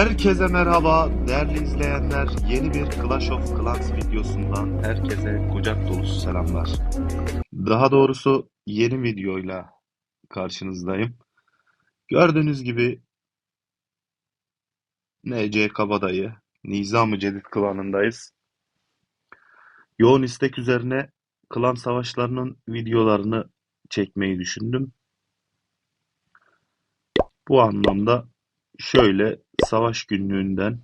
Herkese merhaba değerli izleyenler. Yeni bir Clash of Clans videosundan herkese kucak dolusu selamlar. Daha doğrusu yeni videoyla karşınızdayım. Gördüğünüz gibi NC Kabadayı, Nizam-ı Cedid klanındayız. Yoğun istek üzerine klan savaşlarının videolarını çekmeyi düşündüm. Bu anlamda şöyle savaş günlüğünden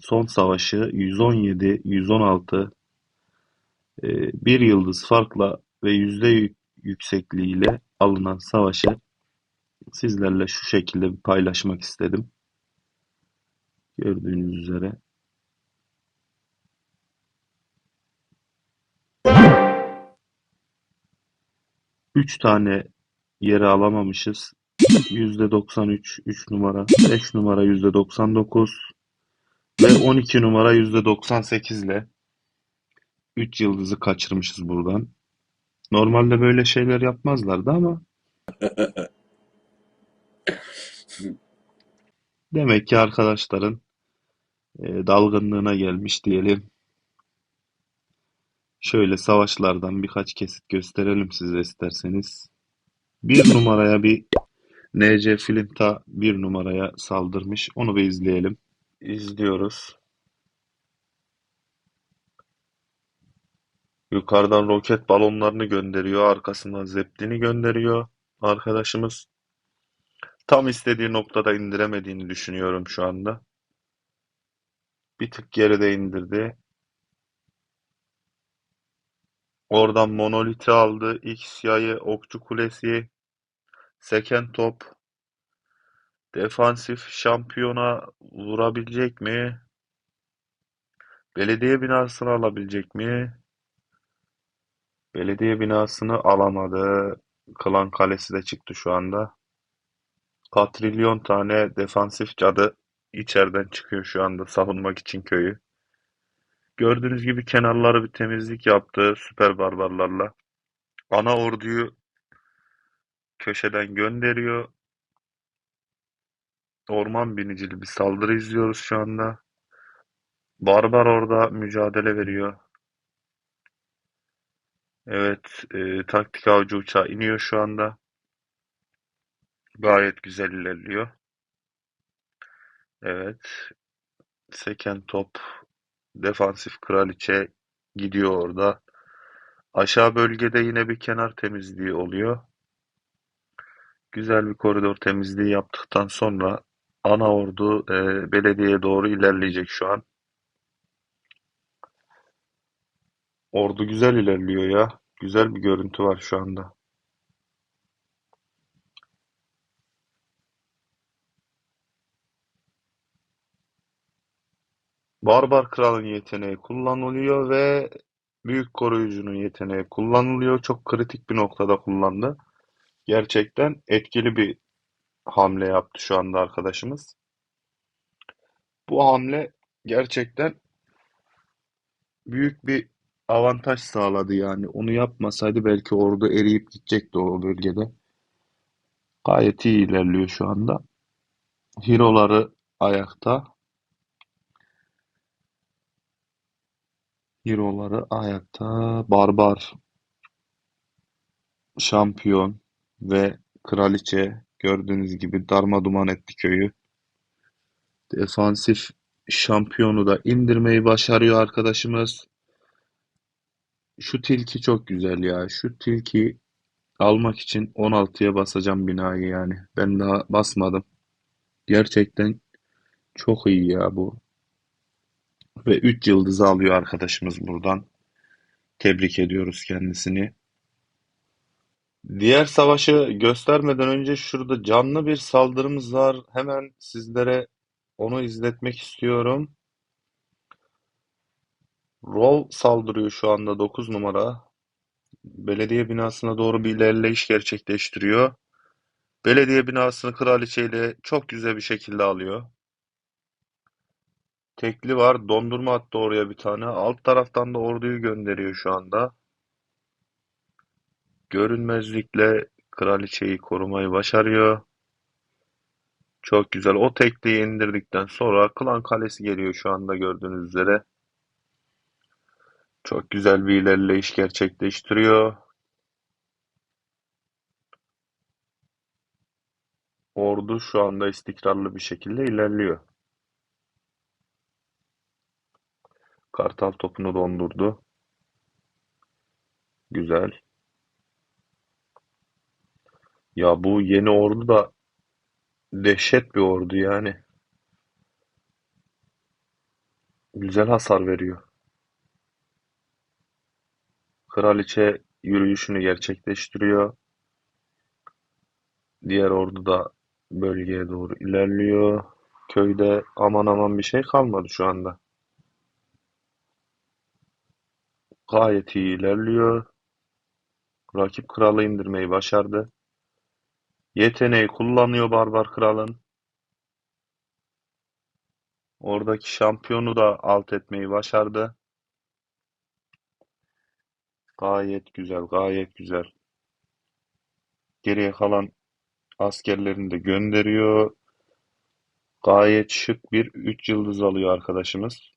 son savaşı 117, 116 e, bir yıldız farkla ve yüzde yü- yüksekliğiyle alınan savaşı sizlerle şu şekilde bir paylaşmak istedim. Gördüğünüz üzere. Üç tane yere alamamışız. %93 3 numara, 5 numara %99 ve 12 numara %98 ile 3 yıldızı kaçırmışız buradan. Normalde böyle şeyler yapmazlardı ama demek ki arkadaşların e, dalgınlığına gelmiş diyelim. Şöyle savaşlardan birkaç kesit gösterelim size isterseniz. Bir numaraya bir NC Flinta bir numaraya saldırmış. Onu bir izleyelim. İzliyoruz. Yukarıdan roket balonlarını gönderiyor. Arkasından Zeppelin'i gönderiyor. Arkadaşımız tam istediği noktada indiremediğini düşünüyorum şu anda. Bir tık geride indirdi. Oradan Monolith'i aldı. X yayı, Okçu Kulesi, seken top. Defansif şampiyona vurabilecek mi? Belediye binasını alabilecek mi? Belediye binasını alamadı. Klan Kalesi de çıktı şu anda. Katrilyon tane defansif cadı içeriden çıkıyor şu anda savunmak için köyü. Gördüğünüz gibi kenarları bir temizlik yaptı süper barbarlarla. Ana orduyu köşeden gönderiyor. Orman binicili bir saldırı izliyoruz şu anda. Barbar orada mücadele veriyor. Evet, e, taktik avcı uçağı iniyor şu anda. Gayet güzel ilerliyor. Evet, seken top, defansif kraliçe gidiyor orada. Aşağı bölgede yine bir kenar temizliği oluyor. Güzel bir koridor temizliği yaptıktan sonra ana ordu e, belediyeye doğru ilerleyecek şu an. Ordu güzel ilerliyor ya. Güzel bir görüntü var şu anda. Barbar Kral'ın yeteneği kullanılıyor ve Büyük Koruyucu'nun yeteneği kullanılıyor. Çok kritik bir noktada kullandı. Gerçekten etkili bir hamle yaptı şu anda arkadaşımız. Bu hamle gerçekten büyük bir avantaj sağladı yani. Onu yapmasaydı belki ordu eriyip gidecekti o bölgede. Gayet iyi ilerliyor şu anda. Hero'ları ayakta. Hero'ları ayakta. Barbar, şampiyon ve kraliçe gördüğünüz gibi darmaduman etti köyü. Defansif şampiyonu da indirmeyi başarıyor arkadaşımız. Şu tilki çok güzel ya. Şu tilki almak için 16'ya basacağım binayı yani. Ben daha basmadım. Gerçekten çok iyi ya bu. Ve 3 yıldızı alıyor arkadaşımız buradan. Tebrik ediyoruz kendisini. Diğer savaşı göstermeden önce şurada canlı bir saldırımız var. Hemen sizlere onu izletmek istiyorum. Rol saldırıyor şu anda 9 numara. Belediye binasına doğru bir ilerleyiş gerçekleştiriyor. Belediye binasını kraliçeyle çok güzel bir şekilde alıyor. Tekli var. Dondurma attı oraya bir tane. Alt taraftan da orduyu gönderiyor şu anda. Görünmezlikle kraliçeyi korumayı başarıyor. Çok güzel. O tekliği indirdikten sonra Klan Kalesi geliyor şu anda gördüğünüz üzere. Çok güzel bir ilerleyiş gerçekleştiriyor. Ordu şu anda istikrarlı bir şekilde ilerliyor. Kartal topunu dondurdu. Güzel. Ya bu yeni ordu da dehşet bir ordu yani. Güzel hasar veriyor. Kraliçe yürüyüşünü gerçekleştiriyor. Diğer ordu da bölgeye doğru ilerliyor. Köyde aman aman bir şey kalmadı şu anda. Gayet iyi ilerliyor. Rakip kralı indirmeyi başardı. Yeteneği kullanıyor Barbar Kral'ın. Oradaki şampiyonu da alt etmeyi başardı. Gayet güzel, gayet güzel. Geriye kalan askerlerini de gönderiyor. Gayet şık bir 3 yıldız alıyor arkadaşımız.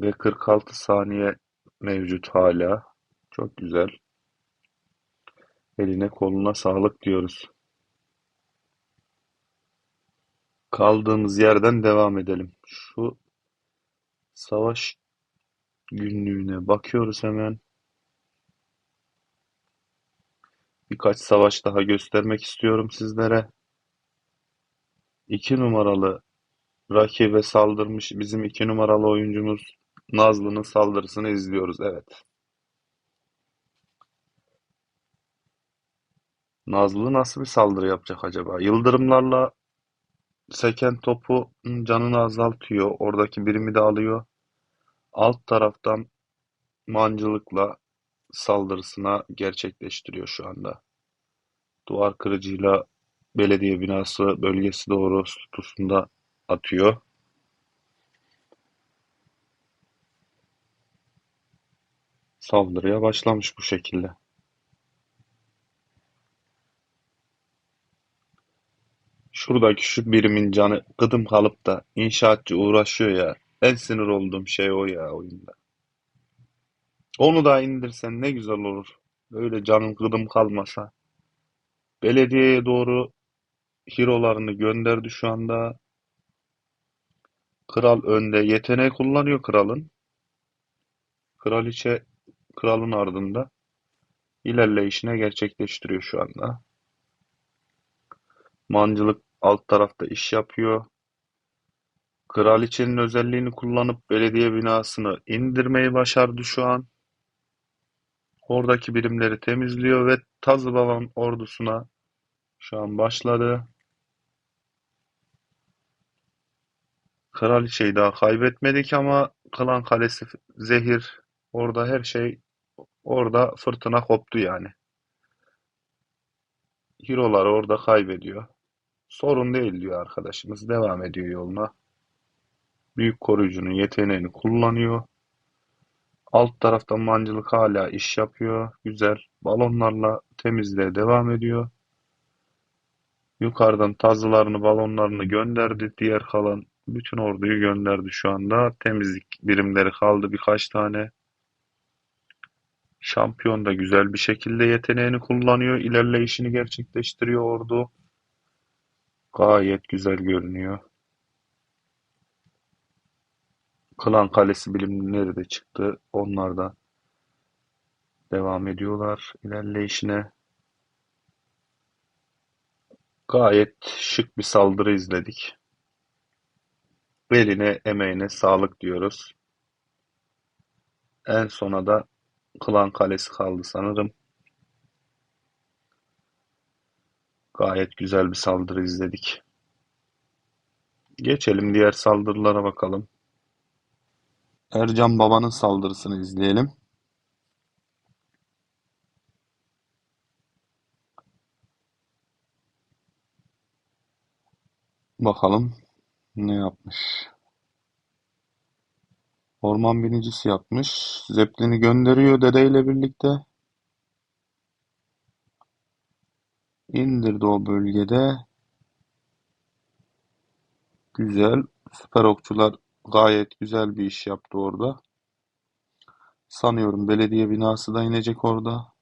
Ve 46 saniye mevcut hala. Çok güzel. Eline koluna sağlık diyoruz. Kaldığımız yerden devam edelim. Şu savaş günlüğüne bakıyoruz hemen. Birkaç savaş daha göstermek istiyorum sizlere. 2 numaralı rakibe saldırmış bizim 2 numaralı oyuncumuz Nazlı'nın saldırısını izliyoruz. Evet. Nazlı nasıl bir saldırı yapacak acaba? Yıldırımlarla seken topu canını azaltıyor. Oradaki birimi de alıyor. Alt taraftan mancılıkla saldırısına gerçekleştiriyor şu anda. Duvar kırıcıyla belediye binası bölgesi doğru tutusunda atıyor. Saldırıya başlamış bu şekilde. Şuradaki şu birimin canı gıdım kalıp da inşaatçı uğraşıyor ya. En sinir olduğum şey o ya oyunda. Onu da indirsen ne güzel olur. Böyle canın gıdım kalmasa. Belediyeye doğru hero'larını gönderdi şu anda. Kral önde. Yeteneği kullanıyor kralın. Kraliçe kralın ardında. İlerleyişine gerçekleştiriyor şu anda. Mancılık alt tarafta iş yapıyor. Kraliçenin özelliğini kullanıp belediye binasını indirmeyi başardı şu an. Oradaki birimleri temizliyor ve Tazı Baba'nın ordusuna şu an başladı. Kraliçeyi daha kaybetmedik ama Klan Kalesi zehir. Orada her şey orada fırtına koptu yani. Hero'lar orada kaybediyor. Sorun değil diyor arkadaşımız. Devam ediyor yoluna. Büyük koruyucunun yeteneğini kullanıyor. Alt taraftan mancılık hala iş yapıyor. Güzel. Balonlarla temizliğe devam ediyor. Yukarıdan tazılarını, balonlarını gönderdi. Diğer kalan bütün orduyu gönderdi şu anda. Temizlik birimleri kaldı birkaç tane. Şampiyon da güzel bir şekilde yeteneğini kullanıyor. İlerleyişini gerçekleştiriyor ordu. Gayet güzel görünüyor. Klan Kalesi bilimleri de çıktı. Onlar da devam ediyorlar ilerleyişine. Gayet şık bir saldırı izledik. Eline emeğine sağlık diyoruz. En sona da Klan Kalesi kaldı sanırım. Gayet güzel bir saldırı izledik. Geçelim diğer saldırılara bakalım. Ercan Baba'nın saldırısını izleyelim. Bakalım ne yapmış. Orman binicisi yapmış. Zeppelin'i gönderiyor dedeyle birlikte. İndirdi o bölgede. Güzel. Süper okçular gayet güzel bir iş yaptı orada. Sanıyorum belediye binası da inecek orada.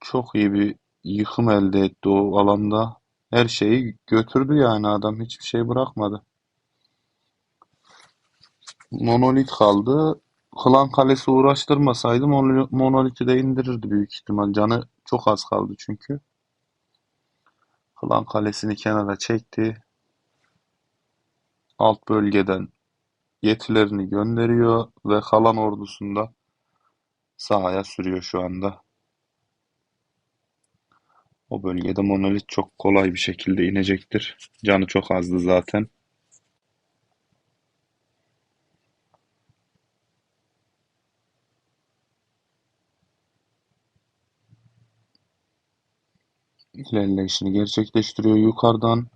Çok iyi bir yıkım elde etti o alanda. Her şeyi götürdü yani adam hiçbir şey bırakmadı. Monolit kaldı. Klan Kalesi uğraştırmasaydı Monol- Monolith'i de indirirdi büyük ihtimal. Canı çok az kaldı çünkü. Klan Kalesi'ni kenara çekti. Alt bölgeden yetilerini gönderiyor ve kalan ordusunda sahaya sürüyor şu anda. O bölgede Monolith çok kolay bir şekilde inecektir. Canı çok azdı zaten. İlerleyişini gerçekleştiriyor yukarıdan.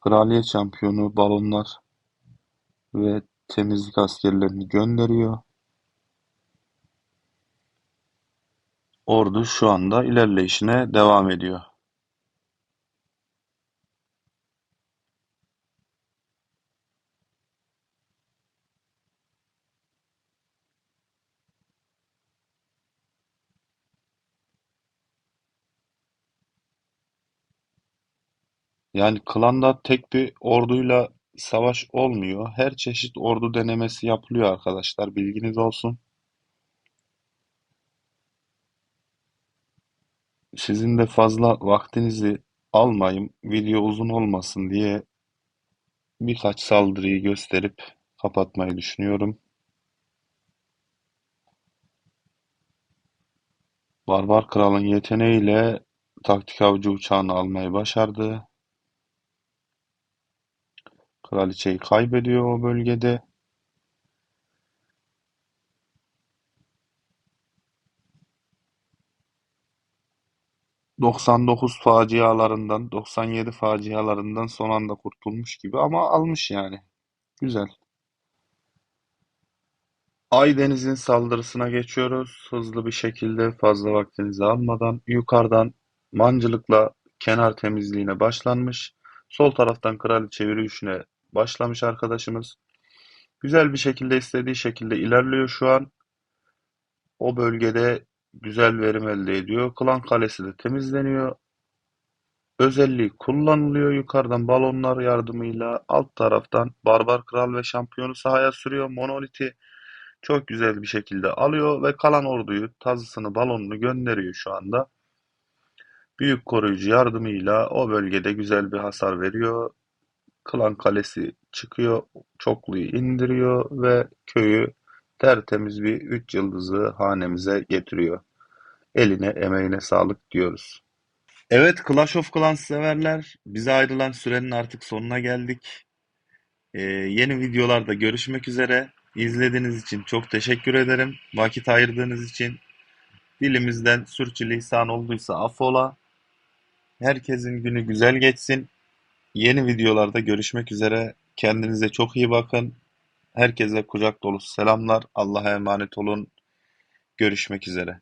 Kraliyet şampiyonu balonlar ve temizlik askerlerini gönderiyor. Ordu şu anda ilerleyişine devam ediyor. Yani klanda tek bir orduyla savaş olmuyor. Her çeşit ordu denemesi yapılıyor arkadaşlar. Bilginiz olsun. Sizin de fazla vaktinizi almayayım, video uzun olmasın diye birkaç saldırıyı gösterip kapatmayı düşünüyorum. Barbar Kral'ın yeteneğiyle taktik avcı uçağını almayı başardı. Kraliçeyi kaybediyor o bölgede. ...99 facialarından, 97 facialarından son anda kurtulmuş gibi ama almış yani. Güzel. Aydeniz'in saldırısına geçiyoruz. Hızlı bir şekilde fazla vaktinizi almadan yukarıdan mancılıkla kenar temizliğine başlanmış. Sol taraftan kraliçe yürüyüşüne başlamış arkadaşımız. Güzel bir şekilde istediği şekilde ilerliyor şu an. O bölgede güzel verim elde ediyor. Klan Kalesi de temizleniyor. Özelliği kullanılıyor yukarıdan balonlar yardımıyla alt taraftan Barbar Kral ve şampiyonu sahaya sürüyor. Monolith'i çok güzel bir şekilde alıyor ve kalan orduyu tazısını balonunu gönderiyor şu anda. Büyük koruyucu yardımıyla o bölgede güzel bir hasar veriyor. Klan Kalesi çıkıyor, çokluyu indiriyor ve köyü tertemiz bir 3 yıldızı hanemize getiriyor. Eline emeğine sağlık diyoruz. Evet Clash of Clans severler, bize ayrılan sürenin artık sonuna geldik. Ee, yeni videolarda görüşmek üzere. İzlediğiniz için çok teşekkür ederim. Vakit ayırdığınız için dilimizden sürçülisan olduysa affola. Herkesin günü güzel geçsin. Yeni videolarda görüşmek üzere. Kendinize çok iyi bakın. Herkese kucak dolusu selamlar. Allah'a emanet olun. Görüşmek üzere.